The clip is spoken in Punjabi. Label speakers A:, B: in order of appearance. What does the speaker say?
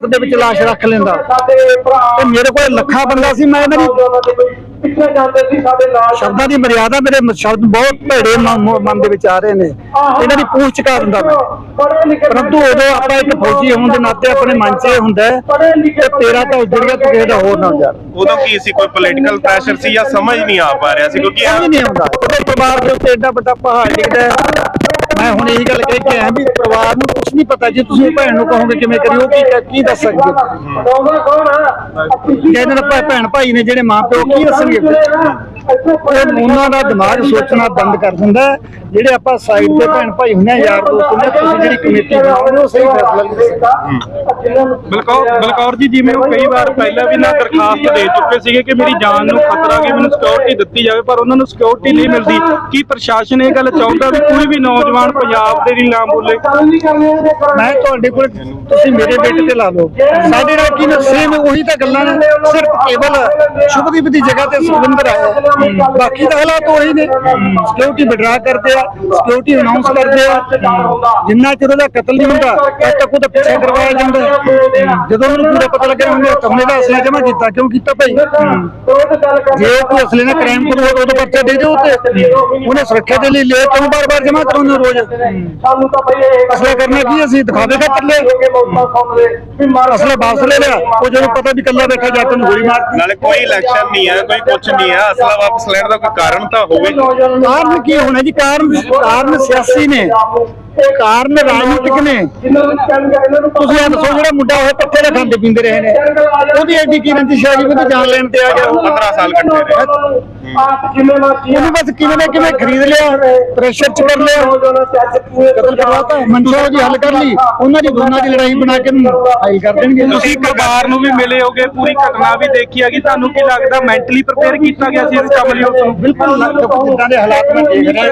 A: ਦੇ ਵਿੱਚ ਲਾਸ਼ ਰੱਖ ਲੈਂਦਾ। ਤੇ ਮੇਰੇ ਕੋਲ ਲੱਖਾਂ ਬੰਦਾ ਸੀ ਮੈਂ ਦੀ
B: ਪਿੱਛੇ ਜਾਂਦੇ ਸੀ ਸਾਡੇ ਨਾਲ
A: ਸ਼ਬਦਾਂ ਦੀ ਮਰਿਆਦਾ ਮੇਰੇ ਸ਼ਬਦ ਬਹੁਤ ਭੇੜੇ ਮਨ ਦੇ ਵਿੱਚ ਆ ਰਹੇ ਨੇ। ਇਹਨਾਂ ਦੀ ਪੂਛ ਚੁਕਾ ਦਿੰਦਾ ਮੈਂ। ਪਰੰਤੂ ਉਦੋਂ ਆਪਾਂ ਇੱਕ ਫੌਜੀ ਹੋਣ ਦੇ ਨਾਤੇ ਆਪਣੇ ਮਨ 'ਚ ਇਹ ਹੁੰਦਾ ਕਿ ਤੇਰਾ ਤਾਂ ਉੱਜੜ ਗਿਆ ਤੂੰ ਕਿਸੇ ਦਾ ਹੋਰ ਨਾ ਉੱਜੜ
C: ਉਦੋਂ ਕੀ ਸੀ? ਕੋਈ ਪੋਲੀਟੀਕਲ ਪ੍ਰੈਸ਼ਰ ਸੀ ਜਾਂ ਸਮਝ ਨਹੀਂ ਆ ਪਾ ਰਿਹਾ ਸੀ? ਕਿਉਂਕਿ
A: ਸਮਝ ਨਹੀਂ ਆਉਂਦਾ। ਉਹਦੇ ਪਰਿਵਾਰ ਦੇ ਉੱਤੇ ਐਡਾ ਵੱਡਾ ਪਹਾੜ ਡਿੱਗਦਾ। ਮੈਂ ਹੁਣ ਇਹੀ ਗੱਲ ਕਹਿ ਕੇ ਆਇਆ ਵੀ ਪਰਿਵਾਰ ਨੂੰ ਕੁਝ ਨਹੀਂ ਪਤਾ। ਜੇ ਤੁਸੀਂ ਭੈਣ ਨੂੰ ਕਹੋਗੇ ਕਿਵੇਂ ਕਰਿਓ ਕੀ ਕੀ ਦੱਸ ਸਕਦੇ ਹੋ?
B: ਕੌਣਾ ਕੌਣ ਆ?
A: ਜੇ ਇਹਨਾਂ ਦਾ ਭੈ- ਭੈਣ ਭਾਈ ਨੇ ਜਿਹੜੇ ਮਾਂ ਪਿਓ ਕੀ ਦੱਸਣਗੇ? ਉਹ ਉਹਨਾਂ ਦਾ ਦਿਮਾਗ ਸੋਚਣਾ ਬੰਦ ਕਰ ਦਿੰਦਾ। ਜਿਹੜੇ ਆਪਾਂ ਸਾਈਡ ਤੇ ਭੈਣ ਭਾਈ ਆ ਯਾਰ ਦੋਸਤ ਆ, ਤੁਸੀਂ ਜਿਹੜੀ ਕਮੇਟੀ ਬਣਾਉਂਦੇ ਹੋ ਸਹੀ ਫੈਸਲਾ ਨਹੀਂ ਸਕਦੇ
D: ਬਲਕੌਰ ਬਲਕੌਰ ਜੀ ਜਿਵੇਂ ਉਹ ਕਈ ਵਾਰ ਪਹਿਲਾਂ ਵੀ ਨਾ ਦਰਖਾਸਤ ਦੇ ਚੁੱਕੇ ਸੀਗੇ ਕਿ ਮੇਰੀ ਜਾਨ ਨੂੰ ਖਤਰਾ ਕਿ ਮੈਨੂੰ ਸਿਕਿਉਰਿਟੀ ਦਿੱਤੀ ਜਾਵੇ ਪਰ ਉਹਨਾਂ ਨੂੰ ਸਿਕਿਉਰਿਟੀ ਨਹੀਂ ਮਿਲਦੀ। ਕੀ ਪ੍ਰਸ਼ਾਸਨ ਇਹ ਗੱਲ ਚਾਹੁੰਦਾ ਵੀ ਕੋਈ ਵੀ ਨੌਜਵਾਨ ਪੰਜਾਬ ਦੇ ਲਈ ਨਾ ਬੋਲੇ?
A: ਮੈਂ ਤੁਹਾਡੇ ਕੋਲ ਤੁਸੀਂ ਮੇਰੇ ਬੇਟੇ ਤੇ ਲਾ ਲਓ। ਸਾਡੇ ਨਾਲ ਕੀ ਸੇਮ ਉਹੀ ਤਾਂ ਗੱਲਾਂ ਨੇ ਸਿਰਫ ਕੇਵਲ ਸ਼ੁਭਦੀਪ ਦੀ ਜਗ੍ਹਾ ਤੇ ਸੁਖਵਿੰਦਰ ਆਇਆ। ਬਾਕੀ ਤਾਂ ਹਾਲਾਤ ਉਹੀ ਨੇ। ਸਿਕਿਉਰਿਟੀ ਵਿਡਰਾ ਕਰਦੇ ਆ ਸਿਕਿਉਰਿਟੀ ਅਨਾਉਂਸ ਕਰਦੇ ਆ। ਜਿੰਨਾ ਚਿਰ ਉਹਦਾ ਕਤਲ ਨਹੀਂ ਹੁੰਦਾ ਤਦ ਤੱਕ ਉਹਦਾ ਪਿੱਛਾ ਕਰਵਾਇਆ ਜਾਂਦਾ ਹੈ। ਜਦੋਂ ਉਹਨੂੰ ਪੂਰਾ ਪਤਾ ਲੱਗਿਆ ਉਹਨੇ ਤੁਮਨੇ ਦਾ ਅਸਲਾ ਜਮ੍ਹਾਂ ਕੀਤਾ ਕਿਉਂ ਕੀਤਾ ਭਾਈ? ਜੇ ਕੋਈ ਅਸਲੇ ਨਾਲ ਕ੍ਰਾਈਮ ਕਰੂ ਉਦੋਂ ਪਰਚਾ ਦੇ ਦਿਓ ਤੇ ਉਹਨੇ ਸੁਰੱਖਿਆ ਦੇ ਲਈ ਲਿਆ ਕਿਉਂ ਬਾਰ-ਬਾਰ ਜਮ੍ਹਾਂ ਕਰਾਉਂਦੇ ਰੋਜ਼?
B: ਸਾਨੂੰ ਤਾਂ ਬਈ ਇਹ
A: ਅਸਲਾ ਕਰਨਾ ਕੀ ਅਸੀਂ ਦਿਖਾਵੇ ਦਾ ਕੱਲੇ ਅਸਲਾ ਵਾਪਸ ਲੈ ਲਿਆ। ਉਹ ਜਦੋਂ ਪਤਾ ਵੀ ਕੱਲਾ ਬੈਠਾ ਜਾ ਉਹਨੂੰ ਗੋਲੀ ਮਾਰਤੀ
C: ਨਾਲੇ ਕੋਈ ਇਲੈਕਸ਼ਨ ਨਹੀਂ ਹੈ ਕੋਈ ਕੁਝ ਨਹੀਂ ਹੈ। ਅਸਲਾ ਵਾਪਸ ਲੈਣ ਦਾ ਕੋਈ ਕਾਰਨ ਤਾਂ ਹੋਵੇ।
A: ਕਾਰਨ ਕੀ ਹੋਣਾ ਜੀ? ਕਾਰਨ ਕਾਰਨ ਸਿਆਸੀ ਨੇ। ਕਾਰਨ ਰਾਜਨੀਤਿਕ ਨੇ। ਤੁਸੀਂ ਇਹ ਦੱਸੋ ਜਿਹੜਾ ਮੁੰਡਾ ਉਹ ਪੱਤੇ ਦਾ ਖਾਂਦੇ ਪੀਂਦੇ ਰਹੇ ਨੇ। ਉਹਦੀ ਐਡੀ ਕੀ ਰੰਜਿਸ਼ ਆ ਗਈ ਉਹਦੀ ਜਾਨ ਲੈਣ ਤੇ ਆ ਗਿਆ। ਉਹ।
C: 15 ਸਾਲ ਕੱਟੇ ਰਹੇ।
B: ਆਪ
A: ਉਹਨੂੰ ਬਸ ਕਿਵੇਂ ਨਾ ਕਿਵੇਂ ਖਰੀਦ ਲਿਆ ਪ੍ਰੈਸ਼ਰ ਚ ਕਰ ਲਿਆ। ਕਤਲ ਕਰਵਾਤਾ ਮਨਸ਼ਾ ਹੱਲ ਕਰ ਲਈ। ਉਹਨਾਂ ਦੀ ਦੋਨਾਂ ਦੀ ਲੜਾਈ ਬਣਾ ਕੇ ਹਾਈ ਕਰ ਦੇਣਗੇ।
D: ਤੁਸੀਂ ਪਰਿਵਾਰ ਨੂੰ ਵੀ ਮਿਲੇ ਹੋਗੇ ਪੂਰੀ ਘਟਨਾ ਵੀ ਦੇਖੀ ਹੈਗੀ। ਤੁਹਾਨੂੰ ਕੀ ਲੱਗਦਾ ਮੈਂਟਲੀ ਪ੍ਰਪੇਅਰ ਕੀਤਾ ਗਿਆ ਸੀ ਇਸ ਕੰਮ ਲਈ ਉਸ ਨੂੰ?
A: ਬਿਲਕੁਲ ਜਿੱਦਾਂ ਦੇ ਹਾਲਾਤ ਮੈਂ ਦੇਖ ਰਿਹਾ।